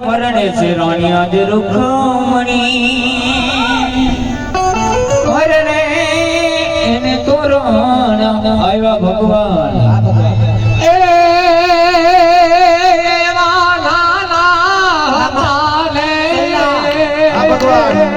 પરણે છે રાણિયા જ રૂખમણી. રે એને તોરણ આવ્યા ભગવાન. ભગવાન.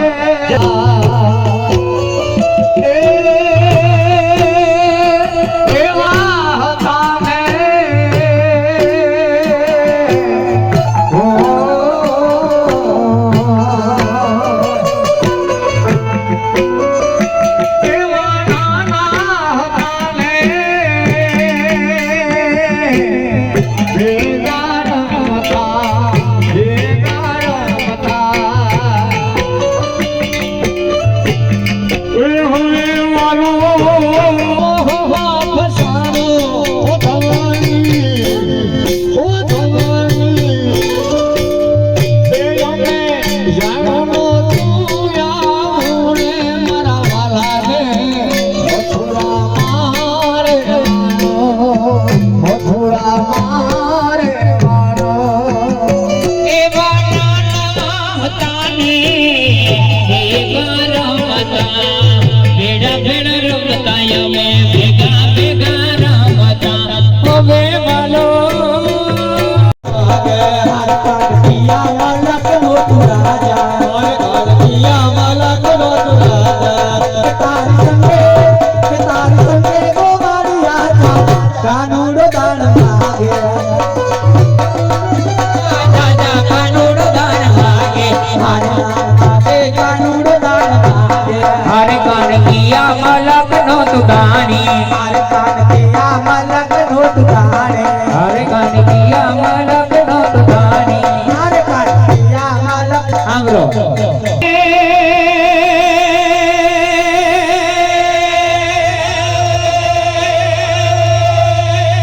હારે કાન કિયા મલક નો તુદાની હારે કાન કિયા મલક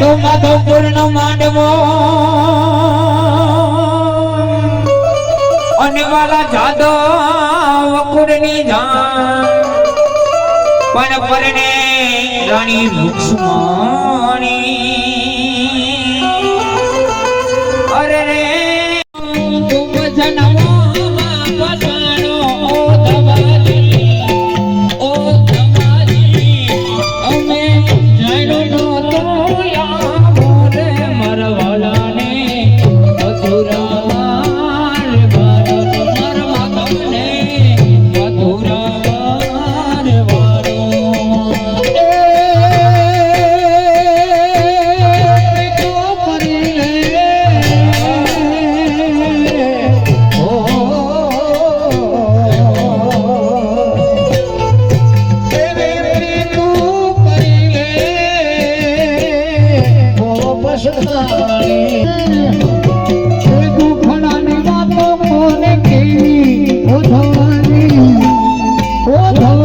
નો માધવપુર નો માંડવો. અને વાલા જાદો વકુડની જાન. પણ પરણે રાણી રૂક્ષ્મણી Oh,